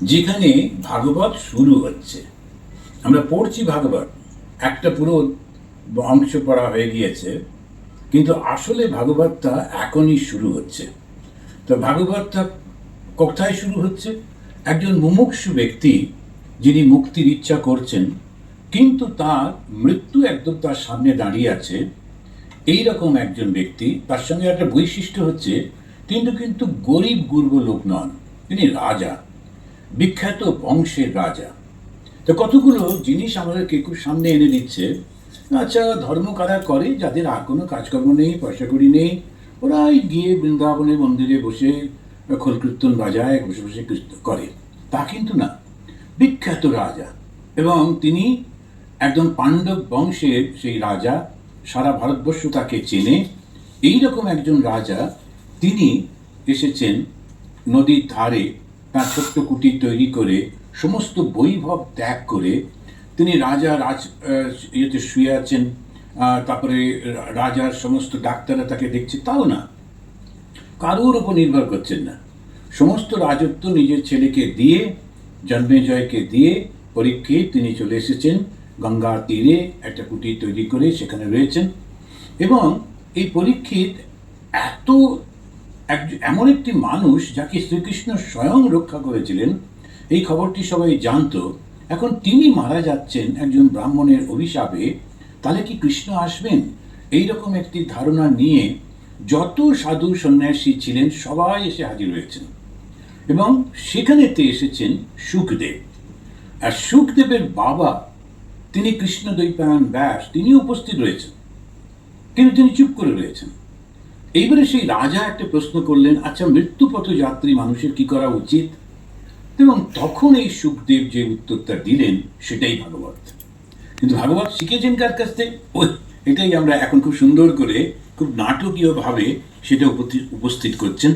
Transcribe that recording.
যেখানে ভাগবত শুরু হচ্ছে। আমরা পড়ছি ভাগবত। একটা পুরো অংশ পড়া হয়ে গিয়েছে, কিন্তু আসলে ভাগবতটা এখনই শুরু হচ্ছে। তো ভাগবতটা কোথায় শুরু হচ্ছে? একজন মুমুক্ষু ব্যক্তি যিনি মুক্তির ইচ্ছা করছেন, কিন্তু তার মৃত্যু একদম তার সামনে দাঁড়িয়ে আছে। এই রকম একজন ব্যক্তি, তার সঙ্গে একটা বৈশিষ্ট্য হচ্ছে, কিন্তু কিন্তু গরিব গুর্ব লোক নন। তিনি রাজা। বিখ্যাত বংশের রাজা। তো কতগুলো জিনিস আমাদেরকে খুব সামনে এনে দিচ্ছে। আচ্ছা ধর্ম কারা করে, যাদের আর কোনো কাজকর্ম নেই, পয়সা করি নেই, ওরাই গিয়ে বৃন্দাবনে মন্দিরে বসে খোলকীর্তন বাজায়, বসে বসে করে। তা কিন্তু না। বিখ্যাত রাজা। এবং তিনি একজন পাণ্ডব বংশের সেই রাজা, সারা ভারতবর্ষ তাকে চেনে। এই রকম একজন রাজা, তিনি এসেছেন নদীর ধারে তার ছোট্ট কুটির তৈরি করে, সমস্ত বৈভব ত্যাগ করে তিনি রাজা রাজ ইয়েতে শুয়ে আছেন তারপরে রাজার সমস্ত ডাক্তাররা তাকে দেখছে, তাও না। কারোর উপর নির্ভর করছেন না। সমস্ত রাজত্ব নিজের ছেলেকে দিয়ে, জন্মেজয়কে দিয়ে পরীক্ষিত তিনি চলে এসেছেন, গঙ্গার তীরে একটা কুটির তৈরি করে সেখানে রয়েছেন। এবং এই পরীক্ষিত এত এক- এমন একটি মানুষ যাকে শ্রীকৃষ্ণ স্বয়ং রক্ষা করেছিলেন। এই খবরটি সবাই জানতো। এখন তিনি মারা যাচ্ছেন একজন ব্রাহ্মণের অভিশাপে। তাহলে কি কৃষ্ণ আসবেন? এই রকম একটি ধারণা নিয়ে যত সাধু সন্ন্যাসী ছিলেন, সবাই এসে হাজির হয়েছেন। এবং সেখানেতে এসেছেন সুখদেব। আর সুখদেবের বাবা, তিনি কৃষ্ণ দৈপায়ন ব্যাস তিনি উপস্থিত রয়েছেন। কিন্তু তিনি চুপ করে রয়েছেন। এইবারে সেই রাজা একটা প্রশ্ন করলেন আচ্ছা মৃত্যুপথ যাত্রী মানুষের কি করা উচিত? এবং তখন এই সুখদেব যে উত্তরটা দিলেন, সেটাই ভাগবত। কিন্তু ভাগবত শিখেছেন কার কাছ থেকে? ওই, এটাই আমরা এখন খুব সুন্দর করে, খুব নাটকীয়ভাবে সেটা উপস্থিত উপস্থিত করছেন।